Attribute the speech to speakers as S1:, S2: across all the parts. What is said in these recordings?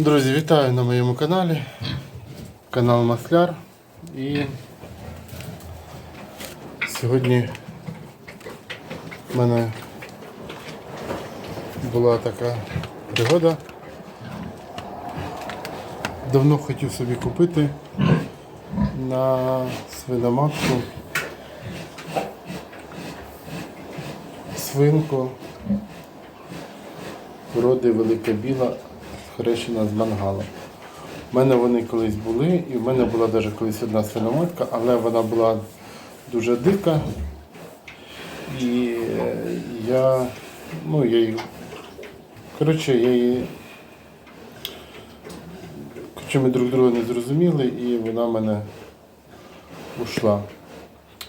S1: Друзі, вітаю на моєму каналі. Канал Масляр. І сьогодні в мене була така пригода. Давно хотів собі купити на свиноматку свинку породи Велика Біла хрещена з мангалом. У мене вони колись були, і в мене була навіть колись одна свиноматка, але вона була дуже дика. І е, я, ну, я її, коротше, я її, коротше, ми друг друга не зрозуміли, і вона в мене ушла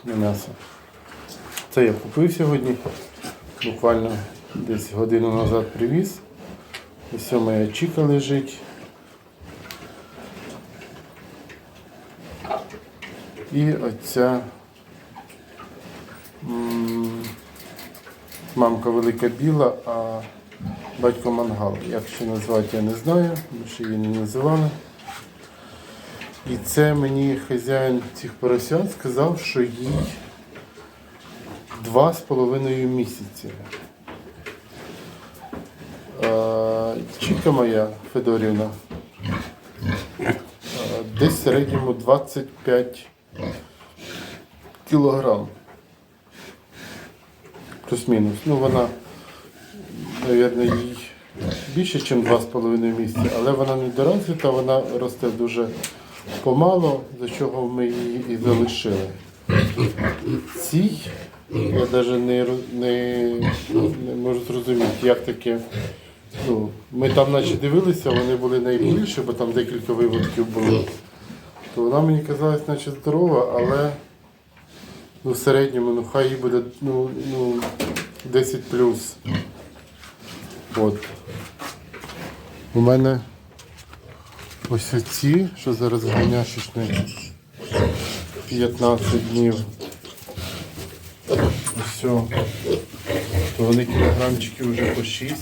S1: на м'ясо. Це я купив сьогодні, буквально десь годину назад привіз. Ось моя чіка лежить. І оця мамка велика біла, а батько мангал. Як ще назвати, я не знаю, ми ще її не називали. І це мені хазяїн цих поросят сказав, що їй два з половиною місяці. Чіка моя Федорівна. Десь в середньому 25 кілограм. Плюс-мінус. Ну вона, мабуть, їй більше, ніж 2,5 місяці, але вона не дорозвита, вона росте дуже помало, за чого ми її і залишили. Цій я навіть не, не, не можу зрозуміти, як таке. Ну, ми там наче дивилися, вони були найбільші, бо там декілька виводків було. То вона мені казалась, наче здорова, але ну, в середньому ну, хай їй буде ну, ну, 10 плюс. От. У мене ось оці, що зараз ганяшечні 15 днів. Все. То вони кілограмчики вже по 6.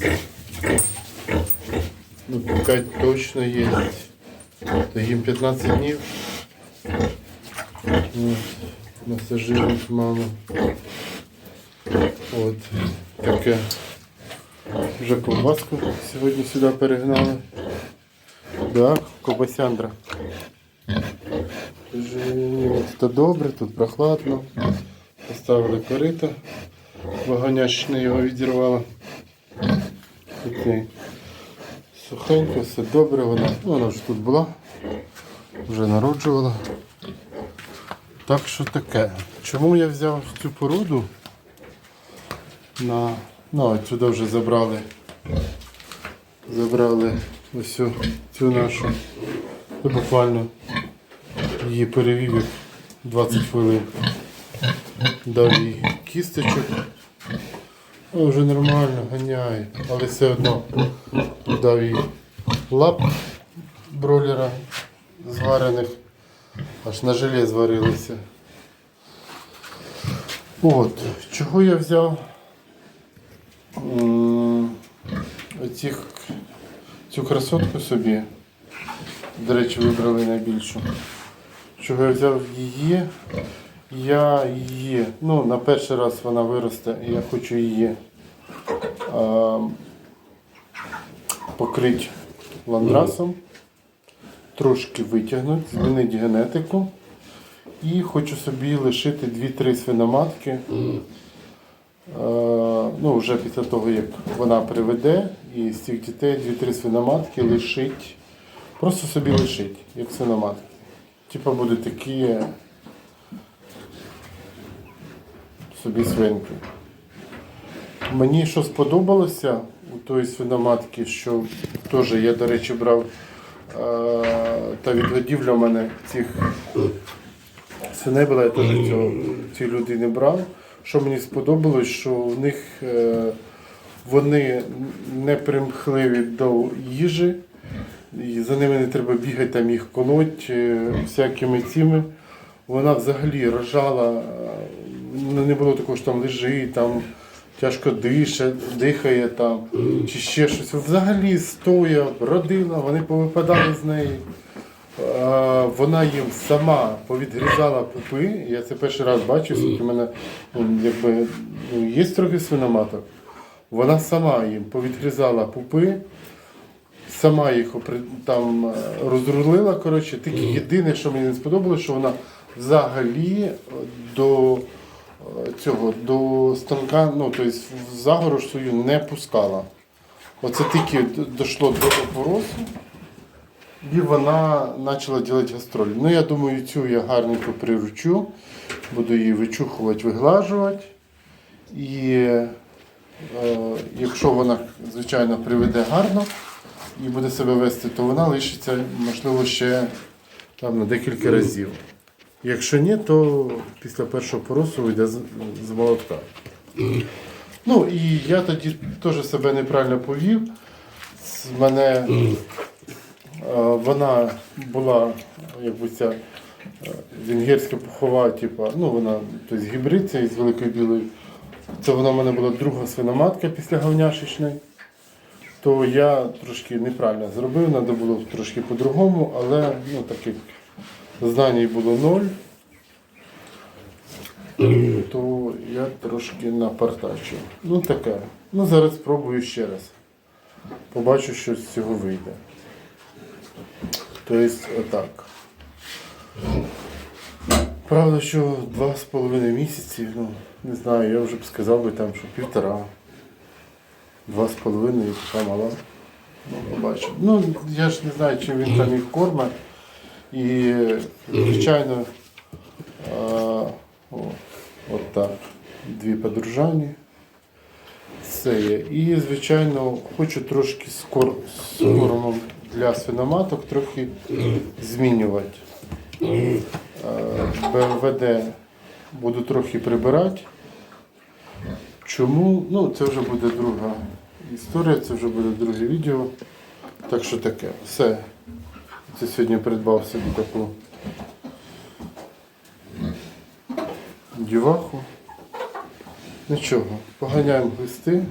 S1: Ну, 5 точно є. То їм 15 днів. От. Маму. От. Таке. Вже ковбаску сьогодні сюди перегнали. Да, ковбасяндра. Тут добре, тут прохладно. Поставили корито. Вагонячне його відірвало. Окей. Сухенько, все добре, вона, вона вже тут була, вже народжувала. Так що таке. Чому я взяв цю породу? На... Ну, от сюди вже забрали. Забрали ось цю, нашу. Я буквально її перевів як 20 хвилин. Дав їй кісточок. Ну, вже нормально, ганяє, але все одно дав їй лап бройлера зварених, аж на желе зварилися. От, чого я взяв оцих, цю красотку собі. До речі, вибрали найбільшу. Чого я взяв її? Я її, ну, на перший раз вона виросте, і я хочу її а, покрити ландрасом, трошки витягнути, змінити генетику. І хочу собі лишити 2-3 свиноматки. Е, ну, вже після того, як вона приведе, і з цих дітей 2-3 свиноматки лишить, просто собі лишить, як свиноматки. Типа будуть такі собі свинки. Мені що сподобалося у тої свиноматки, що теж я, до речі, брав е, та відгодівля в мене цих свиней була, я теж цієї людини брав. Що мені сподобалось, що в них е, вони не примхливі до їжі, і за ними не треба бігати, там їх колоть е, всякими цими. Вона взагалі рожала, не було такого, що там лежи, там тяжко дише, дихає там, чи ще щось. Взагалі стоя, родина, вони повипадали з неї. Вона їм сама повідгрізала пупи. Я це перший раз бачу, скільки в мене ну, якби, ну, є трохи свиноматок. Вона сама їм повідгрізала пупи, сама їх там розрулила. Коротше, тільки єдине, що мені не сподобалося, що вона взагалі е, до цього, до станка, ну, тобто в загорож свою не пускала. Оце тільки дійшло до опоросу. І вона почала робити гастролі. Ну, я думаю, цю я гарненько приручу, буду її вичухувати, виглажувати. І е, якщо вона, звичайно, приведе гарно і буде себе вести, то вона лишиться, можливо, ще там, на декілька разів. Якщо ні, то після першого поросу вийде з, молотка. Ну і я тоді теж себе неправильно повів. Мене Е, Вона була якби ця е, венгерська пухова, типу, ну вона тобто, гібрид цей з великою білою. Це вона в мене була друга свиноматка після говняшечної. То я трошки неправильно зробив, треба було трошки по-другому, але ну, таких знань було ноль. То я трошки напартачив. Ну таке. Ну зараз спробую ще раз. Побачу, що з цього вийде. Тобто отак. Правда, що два з половиною місяці, ну, не знаю, я вже б сказав би там, що півтора. Два з половиною така мала. Ну, побачив. Ну, я ж не знаю, чим він там їх кормить. І, звичайно, о, от так. Дві подружані. Це є. І, звичайно, хочу трошки з, кор... з кормом для свиноматок трохи змінювати. БМВД буду трохи прибирати. Чому? Ну, це вже буде друга історія, це вже буде друге відео. Так що таке. Все. Це сьогодні придбав собі таку діваху. Нічого, поганяємо глисти.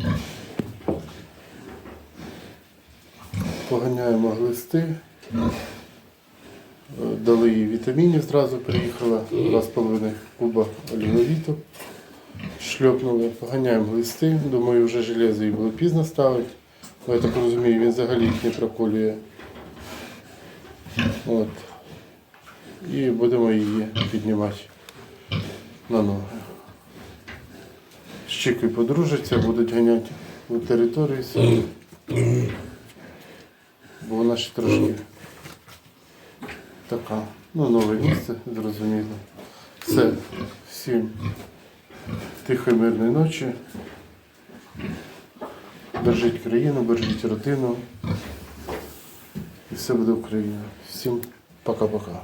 S1: Поганяємо глисти. Дали їй вітамінів, зразу приїхала 2,5 куба оліговіту. Шльопнули, поганяємо глисти. Думаю, вже железо їй було пізно ставити. Я так розумію, він взагалі їх не проколює. От. І будемо її піднімати на ноги. Чикою подружаться, будуть ганяти у території собі. Бо вона ще трошки така. Ну, нове місце, зрозуміло. Все, всім тихої мирної ночі. Бережіть країну, бережіть родину. Все буде Україна. Всім пока-пока.